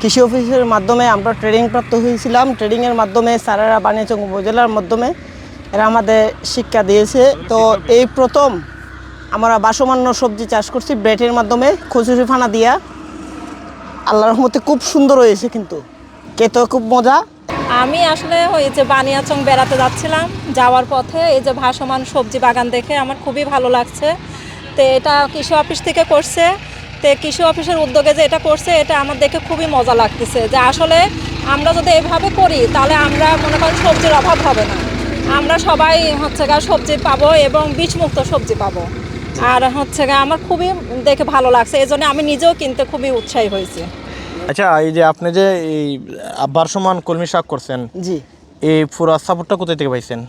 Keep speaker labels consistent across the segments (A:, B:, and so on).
A: কৃষি অফিসের মাধ্যমে আমরা ট্রেনিং প্রাপ্ত হয়েছিলাম। ট্রেনিংয়ের মাধ্যমে স্যারেরা বানিয়াচং উপজেলার মাধ্যমে এরা আমাদের শিক্ষা দিয়েছে। তো এই প্রথম আমরা বাসমান্য সবজি চাষ করছি ব্রেটের মাধ্যমে কচুরি ফানা দিয়া। আল্লাহর রহমতে খুব সুন্দর হয়েছে কিন্তু। খেতেও খুব মজা।
B: আমি আসলে ওই যে বানিয়াচং বেড়াতে যাচ্ছিলাম, যাওয়ার পথে এই যে ভাসমান সবজি বাগান দেখে আমার খুবই ভালো লাগছে। তো এটা কৃষি অফিস থেকে করছে। তো কৃষি অফিসের উদ্যোগে যে এটা করছে এটা আমার দেখে খুবই মজা লাগতেছে যে আসলে আমরা যদি এভাবে করি তাহলে আমরা মনে করেন সবজির অভাব হবে না। আমরা সবাই হচ্ছে গা সবজি পাবো এবং বীজমুক্ত সবজি পাবো। আর হচ্ছে গা আমার খুবই দেখে ভালো লাগছে এই জন্য আমি নিজেও কিনতে খুবই উৎসাহী হয়েছি।
C: আচ্ছা এই যে আপনি যে এই আব্বার সমান কলমি শাক করছেন
A: জি।
C: এই পুরো সাপোর্টটা কোথায় থেকে পাইছেন?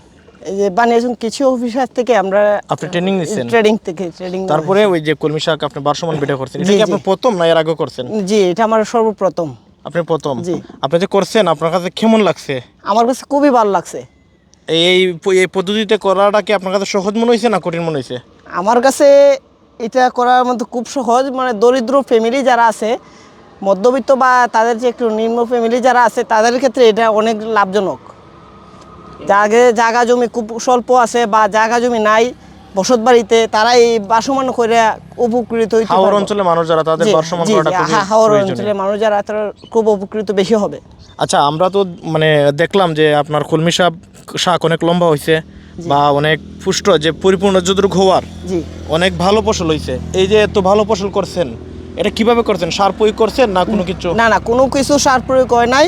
A: যে বানিয়াচং কৃষি অফিসার থেকে আমরা
C: আপনি ট্রেনিং নিচ্ছেন
A: ট্রেনিং থেকে ট্রেনিং
C: তারপরে ওই যে কলমি শাক আপনি বারসমান বেটে করছেন এটা কি আপনি প্রথম না এর আগে করছেন?
A: জি এটা আমার সর্বপ্রথম।
C: আপনি প্রথম?
A: জি।
C: আপনি যে করছেন আপনার কাছে কেমন লাগছে?
A: আমার কাছে খুবই ভালো লাগছে।
C: এই এই এই পদ্ধতিতে করাটা কি আপনার কাছে সহজ মনে হয়েছে না কঠিন মনে হয়েছে
A: আমার কাছে এটা করার মধ্যে খুব সহজ মানে দরিদ্র ফ্যামিলি যারা আছে মধ্যবিত্ত বা তাদের যে একটু নিম্ন ফ্যামিলি যারা আছে তাদের ক্ষেত্রে এটা অনেক লাভজনক। যাকে জায়গা জমি খুব স্বল্প আছে বা জায়গা জমি নাই বসত বাড়িতে তারা এই বাসমান করে উপকৃত হইতে
C: হাওর
A: পারবে।
C: মানুষ যারা তাদের করাটা
A: জি, হ্যাঁ, হাওর
C: প্রয়োজনীয়।
A: মানুষ যারা তারা খুব উপকৃত বেশি হবে।
C: আচ্ছা আমরা তো মানে দেখলাম যে আপনার কলমি শাক শাক অনেক লম্বা হয়েছে বা অনেক পুষ্ট যে পরিপূর্ণ যতটুকু হওয়ার অনেক ভালো ফসল হয়েছে এই যে এত ভালো ফসল করছেন এটা কীভাবে করছেন? সার প্রয়োগ করছেন না কোনো কিছু?
A: না না কোনো কিছু সার প্রয়োগ হয় নাই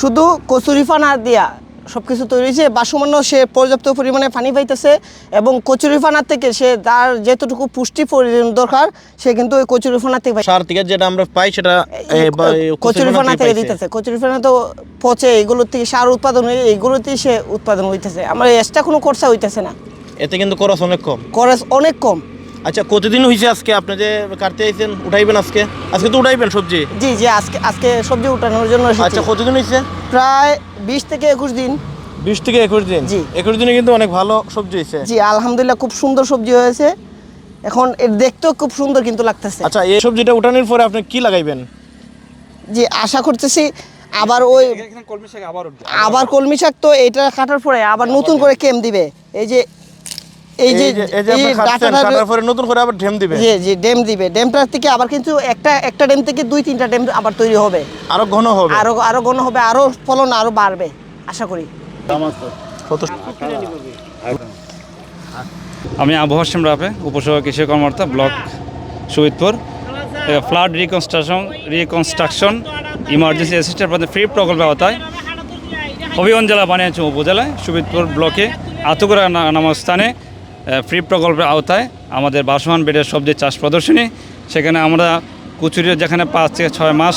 A: শুধু কচুরিফানা দিয়া সব কিছু তৈরি হয়েছে। বাসমান্য সে পর্যাপ্ত পরিমাণে পানি পাইতেছে এবং কচুরিফানার থেকে সে তার যেতটুকু পুষ্টি দরকার সে কিন্তু ওই কচুরিফানা থেকে
C: সার থেকে যেটা আমরা পাই সেটা বা,
A: কচুরিফানা থেকে। দিতেছে। কচুরিফানা তো পচে এগুলোর থেকে সার উৎপাদন হয়ে এইগুলোতেই সে উৎপাদন হইতেছে। আমার এক্সট্রা কোনো খরচা হইতেছে না।
C: এতে কিন্তু খরচ অনেক কম।
A: খরচ অনেক কম।
C: আচ্ছা কতদিন হয়েছে আজকে? আপনি যে কাটতে আইছেন উঠাইবেন আজকে? আজকে তো উঠাইবেন সবজি?
A: জি জি আজকে আজকে সবজি উঠানোর জন্য
C: আচ্ছা কতদিন হয়েছে
A: প্রায় বিশ থেকে একুশ দিন।
C: বিশ থেকে একুশ দিন?
A: জি।
C: একুশ দিনে কিন্তু অনেক ভালো সবজি হয়েছে।
A: জি আলহামদুলিল্লাহ খুব সুন্দর সবজি হয়েছে। এখন এর দেখতেও খুব সুন্দর কিন্তু লাগতেছে।
C: আচ্ছা এই সবজিটা উঠানোর পরে আপনি কি লাগাইবেন?
A: জি আশা করতেছি আবার ওই আবার কলমি শাক তো এটা কাটার পরে আবার নতুন। করে কেম দিবে? এই যে এই যে
C: এই যে আপনি খাচ্ছেন
A: ডাটাটা-
C: কাটার পরে নতুন করে আবার ঢেম দিবে
A: জি জি ডেম দিবে। ডেমটার থেকে আবার কিন্তু একটা একটা ডেম থেকে দুই তিনটা ডেম আবার তৈরি হবে।
C: আরও ঘন হবে।
A: আরও আরও ঘন হবে আরও ফলন আরও বাড়বে আশা করি।
D: আমি আবু হাসিম রাফে উপসভা কৃষি কর্মকর্তা block Shahidpur flood reconstruction reconstruction emergency assistant free প্রকল্পের আওতায়। হবিগঞ্জ জেলা বানিয়াচং উপজেলায় শহীদপুর ব্লকে। আতুকুরা নামক স্থানে ফ্রি প্রকল্পের আওতায় আমাদের বাসমান বেডের সবজি চাষ প্রদর্শনী, সেখানে আমরা কুচুরি যেখানে পাঁচ থেকে ছয় মাস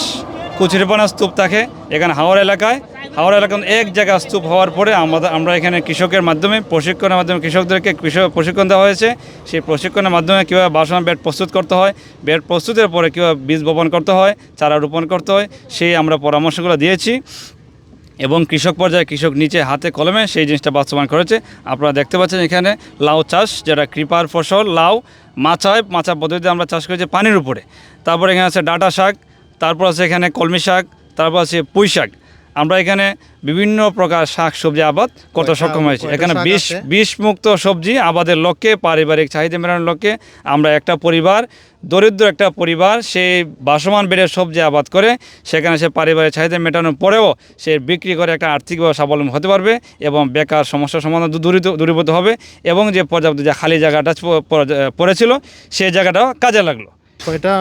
D: কুচুরিপানা স্তূপ থাকে, এখানে হাওড় এলাকায়। হাওড় এলাকায় এক জায়গায় স্তূপ হওয়ার পরে আমাদের আমরা এখানে কৃষকের মাধ্যমে, প্রশিক্ষণের মাধ্যমে কৃষকদেরকে কৃষক প্রশিক্ষণ দেওয়া হয়েছে। সেই প্রশিক্ষণের মাধ্যমে কীভাবে বাসমান বেড প্রস্তুত করতে হয়, বেড প্রস্তুতের পরে কীভাবে বীজ বপন করতে হয়, চারা রোপণ করতে হয়, সেই আমরা পরামর্শগুলো দিয়েছি। এবং কৃষক পর্যায়ে কৃষক নিচে হাতে কলমে সেই জিনিসটা বাস্তবায়ন করেছে। আপনারা দেখতে পাচ্ছেন এখানে লাউ চাষ যেটা কৃপার ফসল, লাউ, মাছায়, মাছা পদ্ধতিতে আমরা চাষ করেছি পানির উপরে। তারপর এখানে আছে ডাটা শাক, তারপর আছে এখানে কলমি শাক, তারপর আছে পুঁই শাক। আমরা এখানে বিভিন্ন প্রকার শাক সবজি আবাদ করতে সক্ষম হয়েছি। এখানে বিষ? বিষমুক্ত সবজি আবাদের লক্ষ্যে পারিবারিক চাহিদা মেটানোর লক্ষ্যে আমরা একটা পরিবার দরিদ্র একটা পরিবার সে বাসমান বেড়ে সবজি আবাদ করে সেখানে সে পারিবারিক চাহিদা মেটানোর পরেও সে বিক্রি করে একটা আর্থিকভাবে স্বাবলম্বী হতে পারবে এবং বেকার সমস্যার সমাধান দূরীত দূরীভূত হবে এবং যে পর্যাপ্ত যে খালি জায়গাটা পড়েছিল সেই জায়গাটাও কাজে লাগল।
C: কয়টা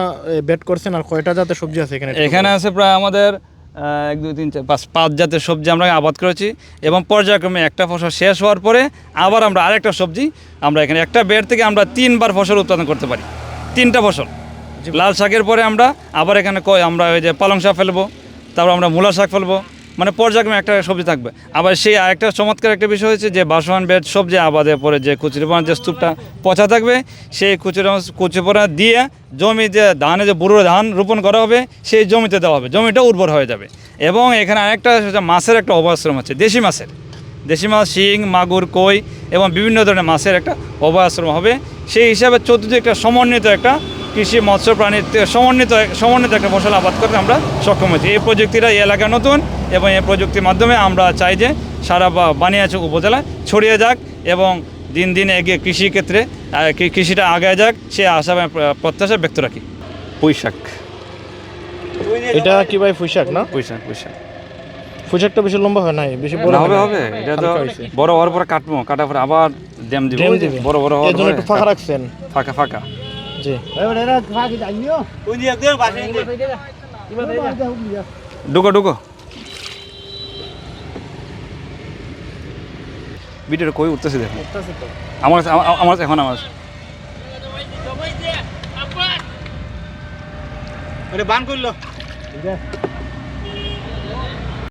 C: বেড করছেন আর কয়টা জাতের সবজি আছে এখানে?
D: এখানে আছে প্রায় আমাদের এক দুই তিন চার পাঁচ পাঁচ জাতের সবজি আমরা আবাদ করেছি এবং পর্যায়ক্রমে একটা ফসল শেষ হওয়ার পরে আবার আমরা আরেকটা সবজি আমরা এখানে একটা বেড থেকে আমরা তিনবার ফসল উৎপাদন করতে পারি। তিনটা ফসল। লাল শাকের পরে আমরা আবার এখানে আমরা ওই যে পালং শাক ফেলব তারপর আমরা মূলা শাক ফেলব মানে পর্যায়ক্রমে একটা সবজি থাকবে। আবার সেই আরেকটা চমৎকার একটা বিষয় হচ্ছে যে বাসমান বেড সবজি আবাদের পরে যে কুচুরিপানা যে স্তূপটা পচা থাকবে, সেই কুচুরি কুচিপনা দিয়ে জমি যে ধানে যে বুড়ো ধান রোপণ করা হবে, সেই জমিতে দেওয়া হবে। জমিটা উর্বর হয়ে যাবে। এবং এখানে আরেকটা মাছের একটা অবাশ্রম আছে, দেশি মাছের। দেশি মাছ, শিং, মাগুর, কই এবং বিভিন্ন ধরনের মাছের একটা অভয়াশ্রম হবে। সেই হিসাবে চতুর্থ একটা সমন্বিত একটা কৃষি মৎস্য প্রাণীর সমন্বিত সমন্বিত একটা ফসল আবাদ করতে আমরা সক্ষম হয়েছি। এই প্রযুক্তিটা এই এলাকায় নতুন এবং এই প্রযুক্তির মাধ্যমে আমরা চাই যে সারা বানিয়াচক উপজেলায় ছড়িয়ে যাক এবং দিন দিন এগিয়ে কৃষি ক্ষেত্রে আহ, কৃ- কৃষিটা আগায় যাক সে আশা প্রত্যাশা ব্যক্ত রাখি। পুঁইশাক।
C: এটা কি ভাই ফুইশাক না?
D: পুঁইশাক পুঁইশাক।
C: ফুইশাকটা বেশি লম্বা হয় নাই বেশি বড়
D: হবে হবে এটা তো বড় হওয়ার পরে কাটবো কাটার পরে আবার ড্যাম দিবে। বড় বড় হওয়ার
C: জন্য একটু ফাঁকা রাখছেন।
D: ফাঁকা ফাঁকা।
C: জি।
D: ঢুকো ঢুকো। ভিডিওটা কই উঠতেছে দেখো। আমার কাছে- আমার- আমার এখন আমার কাছে।
E: বান করল।